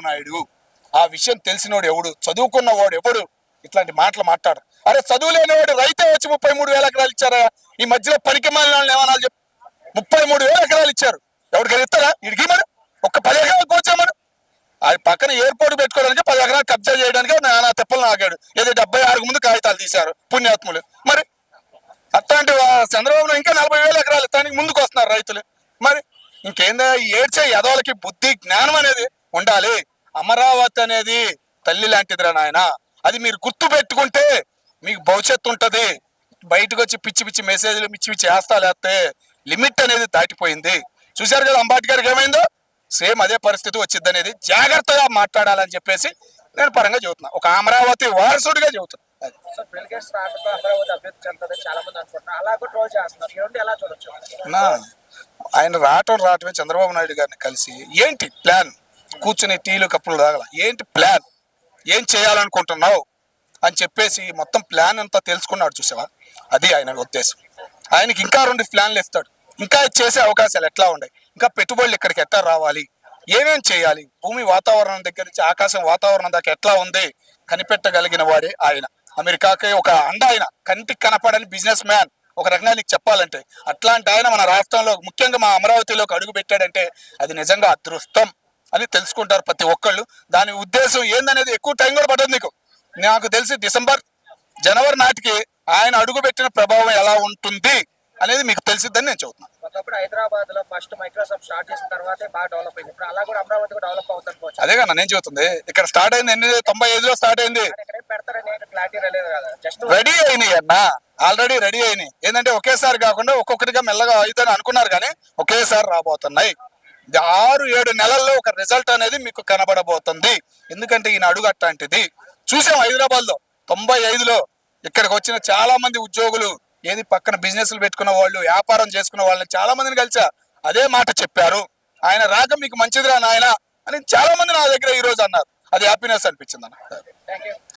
చంద్రబాబు నాయుడు ఆ విషయం తెలిసినోడు ఎవడు? చదువుకున్న వాడు ఎవడు? ఇట్లాంటి మాటలు మాట్లాడు అరే చదువులేని వాడు రైతే వచ్చి ముప్పై మూడు వేల ఎకరాలు ఇచ్చారా? ఈ మధ్యలో పనికి మాలిన వాళ్ళు ఏమన్నా చెప్పు ముప్పై మూడు వేల ఎకరాలు ఇచ్చారు. ఎవరికైనా ఇస్తారా? ఇడికి మరి ఒక్క పది ఎకరాలు కోచామని ఆ పక్కన ఎయిర్పోర్ట్ పెట్టుకోవడానికి పది ఎకరాలు కబ్జా చేయడానికి నానా తెప్పలు నాగాడు ఏదో డెబ్బై ఆరుకు ముందు కాగితాలు తీశారు పుణ్యాత్ములు. మరి అట్లాంటి వా- చంద్రబాబు ఇంకా నలభై వేల ఎకరాలు ఇస్తానికి ముందుకు వస్తున్నారు రైతులు. మరి ఇంకేందా? ఏడ్చే యదవులకి బుద్ధి జ్ఞానం అనేది ఉండాలి. అమరావతి అనేది తల్లి లాంటిదిరా నాయన. అది మీరు గుర్తు పెట్టుకుంటే మీకు భవిష్యత్తు ఉంటది. బయటకు వచ్చి పిచ్చి పిచ్చి మెసేజ్లు పిచ్చి పిచ్చి వేస్తాలు వేస్తే లిమిట్ అనేది దాటిపోయింది. చూశారు కదా అంబేద్కర్కి ఏమైందో? సేమ్ అదే పరిస్థితి వచ్చింది అనేది జాగ్రత్తగా మాట్లాడాలని చెప్పేసి నేను పరంగా చెబుతున్నా. ఒక అమరావతి వారసుడిగా చెబుతున్నా. ఆయన రావటం రావటమే చంద్రబాబు నాయుడు గారిని కలిసి ఏంటి ప్లాన్ కూర్చుని టీలు కప్పులు తాగల. ఏంటి ప్లాన్? ఏం చేయాలనుకుంటున్నావు? అని చెప్పేసి మొత్తం ప్లాన్ అంతా తెలుసుకున్నాడు చూసావా? అది ఆయన ఉద్దేశం. ఆయనకి ఇంకా రెండు ప్లాన్లు ఇస్తాడు. ఇంకా చేసే అవకాశాలు ఎట్లా ఉన్నాయి? ఇంకా పెట్టుబడులు ఇక్కడికి ఎట్లా రావాలి? ఏమేం చేయాలి? భూమి వాతావరణం దగ్గర నుంచి ఆకాశం వాతావరణం దాకా ఎట్లా ఉంది? కనిపెట్టగలిగిన వాడే ఆయన. అమెరికాకి ఒక అండ ఆయన. కంటికి కనపడని బిజినెస్ మ్యాన్. ఒక రకంగా నీకు చెప్పాలంటే. అట్లాంటి ఆయన మన రాష్ట్రంలో ముఖ్యంగా మా అమరావతిలోకి అడుగు పెట్టాడంటే అది నిజంగా అదృష్టం. అని తెలుసుకుంటారు ప్రతి ఒక్కళ్ళు. దాని ఉద్దేశం ఏందనేది ఎక్కువ టైం కూడా పడదు నీకు. నాకు తెలిసి డిసెంబర్ జనవరి నాటికి ఆయన అడుగు పెట్టిన ప్రభావం ఎలా ఉంటుంది అనేది మీకు తెలిసిద్దని నేను చెబుతున్నాను ఒకప్పుడు హైదరాబాద్లో ఫస్ట్ మైక్రోసాఫ్ట్ స్టార్ట్ చేసిన తర్వాతే బాగా డెవలప్ అయింది. ఇప్పుడు అలా కూడా అమరావతి కూడా డెవలప్ అవుతుంది అదే కదా నేను చెబుతుంది. ఇక్కడ స్టార్ట్ అయింది ఎన్ని తొంభై ఐదులో స్టార్ట్ అయింది? రెడీ అయినాయి అన్న. ఆల్రెడీ రెడీ అయినాయి. ఏంటంటే ఒకేసారి కాకుండా ఒక్కొక్కటిగా మెల్లగా అవుతాని అనుకున్నారు కానీ ఒకేసారి రాబోతున్నాయి. ఆరు ఏడు నెలల్లో ఒక రిజల్ట్ అనేది మీకు కనబడబోతుంది. ఎందుకంటే ఈయన అడుగు అట్లాంటిది చూసాం హైదరాబాద్లో తొంభై ఐదులో ఇక్కడికి వచ్చిన చాలా మంది ఉద్యోగులు ఏది పక్కన బిజినెస్లు పెట్టుకున్న వాళ్ళు వ్యాపారం చేసుకున్న వాళ్ళని చాలా మందిని కలిసా అదే మాట చెప్పారు. ఆయన రాక మీకు మంచిదిరా నాయన అని చాలా మంది నా దగ్గర ఈ రోజు అన్నారు. అది హ్యాపీనెస్ అనిపించింది అన్న.